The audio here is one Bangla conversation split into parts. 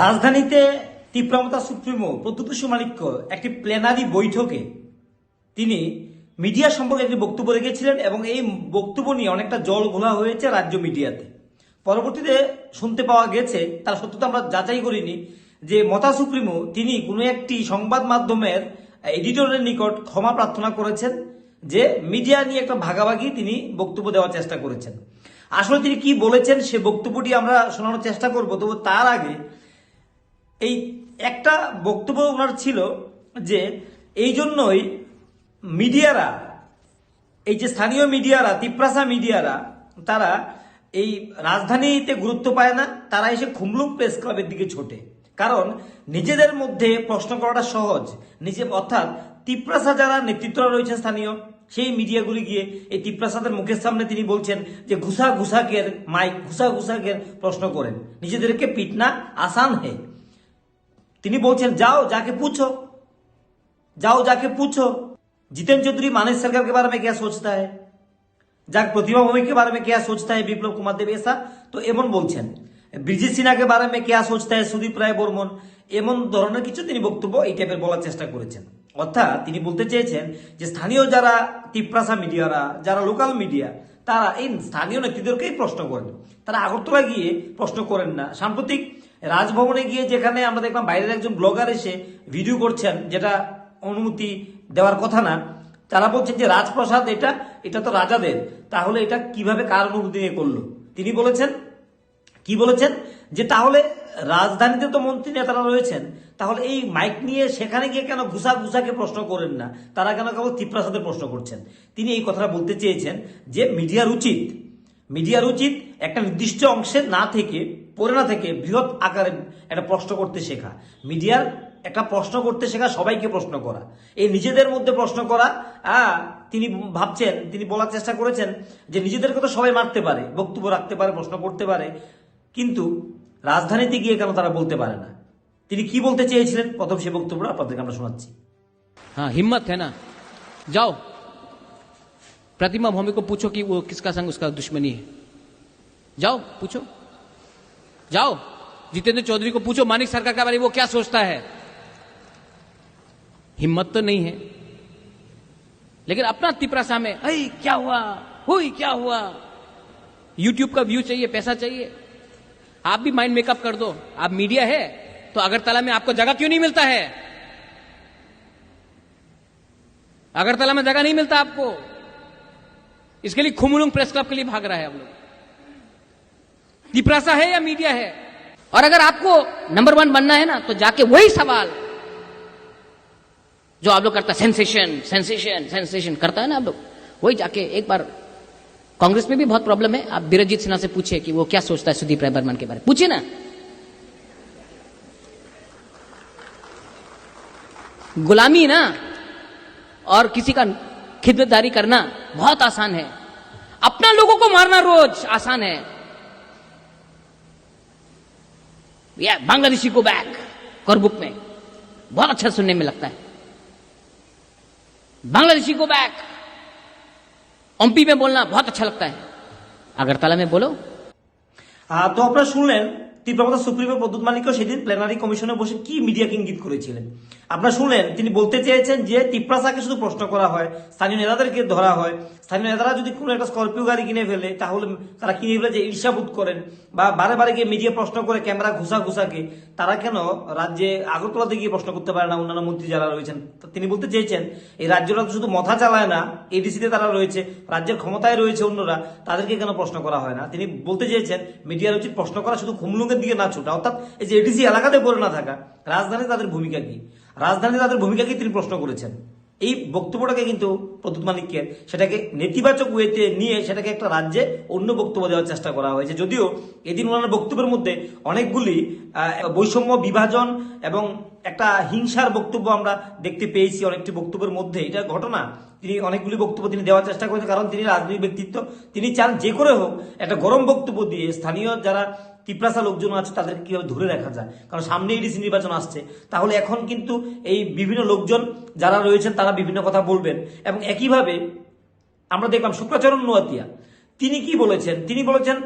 রাজধানীতে তীব্রমতা সুপ্রিমো প্রদ্যুৎ মালিক্য একটি প্লেনারি বৈঠকে তিনি মিডিয়া সম্পর্কে একটি বক্তব্য রেখেছিলেন এবং এই বক্তব্য নিয়ে অনেকটা জল ঘোলা হয়েছে রাজ্য মিডিয়াতে। পরবর্তীতে শুনতে পাওয়া গেছে, তার সত্যতা আমরা যাচাই করিনি, যে মতা সুপ্রিমো তিনি কোনো একটি সংবাদ মাধ্যমের এডিটরের নিকট ক্ষমা প্রার্থনা করেছেন, যে মিডিয়া নিয়ে একটা ভাগাভাগি তিনি বক্তব্য দেওয়ার চেষ্টা করেছেন। আসলে তিনি কি বলেছেন সে বক্তব্যটি আমরা শোনানোর চেষ্টা করব, তবু তার আগে এই একটা বক্তব্য ওনার ছিল যে এই জন্যই মিডিয়ারা, এই যে স্থানীয় মিডিয়ারা, তিপ্রাসা মিডিয়ারা, তারা এই রাজধানীতে গুরুত্ব পায় না, তারা এসে খুমলুং প্রেস ক্লাবের দিকে ছোটে। কারণ নিজেদের মধ্যে প্রশ্ন করাটা সহজ। নিজে, অর্থাৎ তিপ্রাসা যারা নেতৃত্বরা রয়েছে স্থানীয়, সেই মিডিয়াগুলি গিয়ে এই তিপ্রাসাদের মুখের সামনে তিনি বলছেন যে ঘুষা ঘুষাকের মাইক, ঘুষা ঘুষাকের প্রশ্ন করেন। নিজেদেরকে পিটনা আসান হে। তিনি বলছেন, যাও, যাকে পুছো। যাও, যাকে পুছো। জিতেন চৌধুরী, মানেশ সরকারকে বারে মে में क्या सोचता যাক প্রতিভা ভৌমিকের বারে মে কেয়া सोचता বিপ্লব কুমার দেব এসা? তো এমন বলছেন। ব্রিজিৎ সিনহাকে বারে মে কেয়া সোচতা है সুদীপ রায় বর্মন? এমন ধরনের কিছু তিনি বক্তব্য এই টাইপের বলার চেষ্টা করেছেন। অর্থাৎ তিনি বলতে চেয়েছেন যে, স্থানীয় যারা তিপ্রাসা মিডিয়ারা, যারা লোকাল মিডিয়া, তারা এই স্থানীয় নেত্রীদেরকেই প্রশ্ন করেন। তারা আগরতলা গিয়ে প্রশ্ন করেন না। সাম্প্রতিক রাজভবনে গিয়ে যেখানে আমরা দেখলাম বাইরের একজন ব্লগার এসে ভিডিও করছেন, যেটা অনুমতি দেওয়ার কথা না, তারা বলছেন যে রাজপ্রাসাদ এটা এটা তো রাজাদের। তাহলে এটা কীভাবে কার অনুমতি নিয়ে করল? তিনি বলেছেন, কি বলেছেন? যে তাহলে রাজধানীতে তো মন্ত্রী নেতারা রয়েছেন, তাহলে এই মাইক নিয়ে সেখানে গিয়ে কেন ঘুষা ঘুষাকে প্রশ্ন করেন না? তারা কেন কেবল তিপ্রাসাদের প্রশ্ন করছেন? তিনি এই কথাটা বলতে চেয়েছেন যে মিডিয়ার উচিত মিডিয়ার উচিত একটা নির্দিষ্ট অংশে না থেকে পড়ে না থেকে বৃহৎ আকারে একটা প্রশ্ন করতে শেখা মিডিয়ার একটা প্রশ্ন করতে শেখা সবাইকে প্রশ্ন করা এই নিজেদের মধ্যে প্রশ্ন করা আহ, তিনি ভাবছেন তিনি বলার চেষ্টা করেছেন যে নিজেদেরকে তো সবাই মারতে পারে বক্তব্য রাখতে পারে প্রশ্ন করতে পারে কিন্তু রাজধানীতে গিয়ে কেন তারা বলতে পারে না তিনি কি বলতে চেয়েছিলেন প্রথম সে বক্তব্যটা আপনাদেরকে আমরা শোনাচ্ছি हाँ हिम्मत है ना जाओ प्रतिमा भौमिक को पूछो कि वो किसका संग उसका दुश्मनी है जाओ पूछो जाओ, जितेंद्र चौधरी को पूछो मानिक सरकार के बारे में वो क्या सोचता है। हिम्मत तो नहीं है। लेकिन अपना तिपरासा में अरे, क्या हुआ? हुई, क्या हुआ? यूट्यूब का व्यू चाहिए, पैसा चाहिए। आप भी माइंड मेकअप कर दो। आप मीडिया है तो अगरतला में आपको जगह क्यों नहीं मिलता है? अगरतला में जगह नहीं मिलता आपको। इसके लिए खुमलुंग प्रेस क्लब के लिए भाग रहा है आप लोग। तिपरासा है या मीडिया है? और अगर आपको नंबर वन बनना है ना तो जाके वही सवाल जो आप लोग करता है सेंसेशन सेंसेशन सेंसेशन करता है ना आप लोग, वही जाके एक बार कांग्रेस में भी बहुत प्रॉब्लम है। आप बीरजीत सिन्हा से पूछे कि वो क्या सोचता है सुदीप राय बर्मन के बारे में। पूछे ना। गुलामी ना और किसी का खिदमतदारी करना बहुत आसान है। अपना लोगों को मारना रोज आसान है। या बांग्लादेशी को बैक करबुक में बहुत अच्छा सुनने में लगता है बांग्लादेशी को बैक ओमपी में बोलना बहुत अच्छा लगता है अगरतला में बोलो आ, तो अपना सुन लें তীব্রমতা সুপ্রিমো প্রদ্যুৎ মালিকও সেদিন প্লেনারি কমিশনে বসে কি মিডিয়াকে ইঙ্গিত করেছিলেন? আপনারা শুনলেন, তিনি বলতে চেয়েছেন যে তিপ্রাসাকে শুধু প্রশ্ন করা হয়, স্থানীয় নেতাদেরকে ধরা হয়। স্থানীয় নেতারা যদি কোনো একটা স্করপিও গাড়ি কিনে ফেলে, তাহলে তারা কিনে ফেলে যে ঈর্ষাবোধ করেন বা বারে বারে গিয়ে মিডিয়া প্রশ্ন করে ক্যামেরা ঘুষা ঘুষাকে, তারা কেন রাজ্যে আগরতলাতে গিয়ে প্রশ্ন করতে পারে না? অন্যান্য মন্ত্রী যারা রয়েছেন তিনি বলতে চেয়েছেন, এই রাজ্যটা তো শুধু মাথা চালায় না এডিসিতে তারা রয়েছে, রাজ্যের ক্ষমতায় রয়েছে অন্যরা, তাদেরকে কেন প্রশ্ন করা হয় না? তিনি বলতে চেয়েছেন মিডিয়ার উচিত প্রশ্ন করা শুধু খুমলুঙ্গের দিকে না ছোটা। অর্থাৎ এই যে এডিসি এলাকাতে পড়ে না থাকা, রাজধানী তাদের ভূমিকা কি? রাজধানী তাদের ভূমিকা কি তিনি প্রশ্ন করেছেন। এই বক্তব্যটাকে কিন্তু প্রদ্যুৎ মালিককে সেটাকে নেতিবাচক ওয়েতে নিয়ে সেটাকে একটা রাজ্যে অন্য বক্তব্য দেওয়ার চেষ্টা করা হয়েছে। যদিও এদিন ওনার বক্তব্যের মধ্যে অনেকগুলি বৈষম্য বিভাজন এবং একটা হিংসার বক্তব্য আমরা দেখতে পেয়েছি অনেকটি বক্তব্যের মধ্যে। এটা ঘটনা তিনি অনেকগুলি বক্তব্য তিনি দেওয়ার চেষ্টা করেছেন, কারণ তিনি রাজনৈতিক ব্যক্তিত্ব। তিনি চান যে করে হোক একটা গরম বক্তব্য দিয়ে স্থানীয় যারা তিপ্রাসা লোকজন আছে, তাদেরকে কীভাবে ধরে রাখা যায়? কারণ সামনে এডিসি নির্বাচন আসছে। তাহলে এখন কিন্তু এই বিভিন্ন লোকজন যারা রয়েছেন, তারা বিভিন্ন কথা বলবেন। এবং একইভাবে আমরা দেখলাম শুক্রাচরণ নোয়াতিয়া, তিনি কি বলেছেন? তিনি বলেছেন,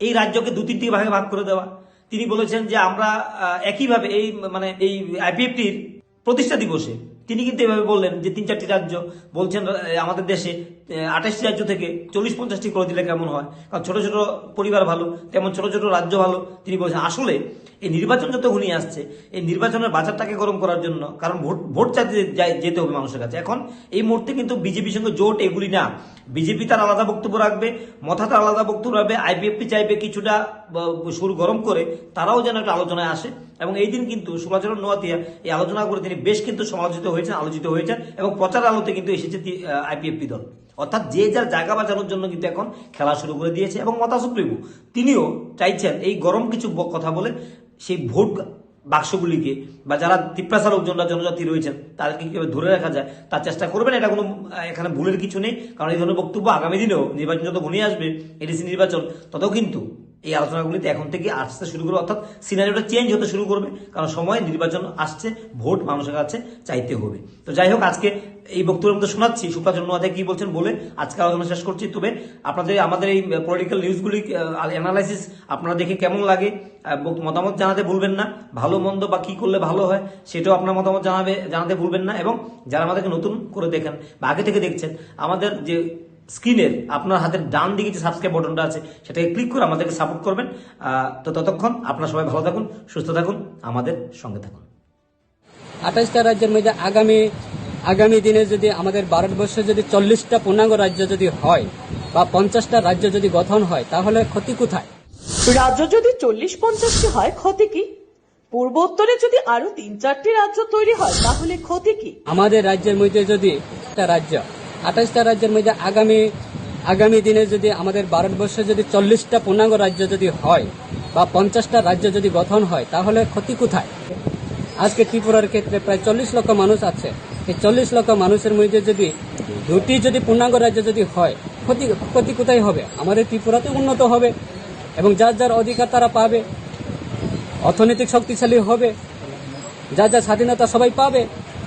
এই রাজ্যকে দু তিনটি ভাগে ভাগ করে দেওয়া। তিনি বলেছেন যে আমরা একইভাবে এই মানে এই আইপিএফটির প্রতিষ্ঠা দিবসে, তিনি কিন্তু এভাবে বললেন যে তিন চারটি রাজ্য বলছেন আমাদের দেশে। আঠাশটি রাজ্য থেকে চল্লিশ পঞ্চাশটি করে দিলে কেমন হয়? কারণ ছোট ছোট পরিবার ভালো, তেমন ছোট ছোট রাজ্য ভালো। তিনি বলছেন, আসলে এই নির্বাচন যত ঘনিয়ে আসছে, এই নির্বাচনের বাজারটাকে গরম করার জন্য, কারণ ভোট ভোট চাইতে যেতে হবে মানুষের কাছে। এখন এই মুহূর্তে কিন্তু বিজেপির সঙ্গে জোট এগুলি না। বিজেপি তার আলাদা বক্তব্য রাখবে, মথা তার আলাদা বক্তব্য রাখবে আইপিএফটি চাইবে কিছুটা সুর গরম করে, তারাও যেন একটা আলোচনায় আসে। এবং এই দিন কিন্তু সুভাচরণ নোয়াতিয়া, এই আলোচনা করে তিনি বেশ কিন্তু সমালোচিত হয়েছেন, আলোচিত হয়েছেন, এবং প্রচার আলোতে কিন্তু এসেছে আইপিএফটি দল। অর্থাৎ যে যার জায়গা বাঁচানোর জন্য কিন্তু এখন খেলা শুরু করে দিয়েছে এবং মতা সুপ্রিমো, তিনিও চাইছেন এই গরম কিছু কথা বলে সেই ভোট বাক্সগুলিকে বা যারা তিপ্রাসা লোকজনরা জনজাতি রয়েছেন, তাদেরকে কীভাবে ধরে রাখা যায়? তার চেষ্টা করবেন, এটা কোনো এখানে ভুলের কিছু নেই। কারণ এই ধরনের বক্তব্য আগামী দিনেও নির্বাচন যত ঘনিয়ে আসবে, এডিসি নির্বাচন, তত কিন্তু এই আলোচনাগুলিতে এখন থেকে আসতে শুরু করবে, অর্থাৎ সিনারিওটা চেঞ্জ হতে শুরু করবে, কারণ সময় নির্বাচন আসছে, ভোট মানুষের কাছে চাইতে হবে। তো যাই হোক, আজকে এই বক্তব্যের মধ্যে শোনাচ্ছি। সুপ্রাচন নোয়াতে কি বলছেন বলে আজকে আলোচনা শেষ করছি। তবে আপনাদের আমাদের এই পলিটিক্যাল নিউজগুলি অ্যানালাইসিস আপনারা দেখে কেমন লাগে মতামত জানাতে ভুলবেন না। ভালো, মন্দ বা কি করলে ভালো হয়, সেটাও আপনার মতামত জানাবে জানাতে ভুলবেন না। এবং যারা আমাদেরকে নতুন করে দেখেন বা আগে থেকে দেখছেন, আমাদের যে স্ক্রিনের আপনার হাতের ডান দিকে যে সাবস্ক্রাইব বাটনটা আছে সেটাকে ক্লিক করে আমাদেরকে সাপোর্ট করবেন। তো ততক্ষণ আপনারা সবাই ভালো থাকুন সুস্থ থাকুন আমাদের সঙ্গে থাকুন। আঠাশটা রাজ্যের মধ্যে আগামী আগামী দিনে যদি আমাদের ভারতবর্ষে যদি চল্লিশটা পূর্ণাঙ্গ রাজ্য যদি হয় বা পঞ্চাশটা রাজ্য যদি গঠন হয় তাহলে ক্ষতি কোথায়? রাজ্য যদি চল্লিশ পঞ্চাশটি হয় ক্ষতি কি? পূর্বোত্তরে যদি আরও তিন চারটি রাজ্য তৈরি হয় তাহলে ক্ষতি কি? আমাদের রাজ্যের মধ্যে যদি একটা রাজ্য আঠাশটা রাজ্যের মধ্যে আগামী আগামী দিনে যদি আমাদের ভারতবর্ষে যদি চল্লিশটা পূর্ণাঙ্গ রাজ্য যদি হয় বা পঞ্চাশটা রাজ্য যদি গঠন হয়, তাহলে ক্ষতি কোথায়? আজকে ত্রিপুরার ক্ষেত্রে প্রায় চল্লিশ লক্ষ মানুষ আছে। এই চল্লিশ লক্ষ মানুষের মধ্যে যদি দুটি যদি পূর্ণাঙ্গ রাজ্য যদি হয়, ক্ষতি ক্ষতি কোথায় হবে? আমাদের ত্রিপুরাতে উন্নত হবে এবং যার যার অধিকার তারা পাবে। অর্থনৈতিক শক্তিশালী হবে। যা যা স্বাধীনতা সবাই পাবে।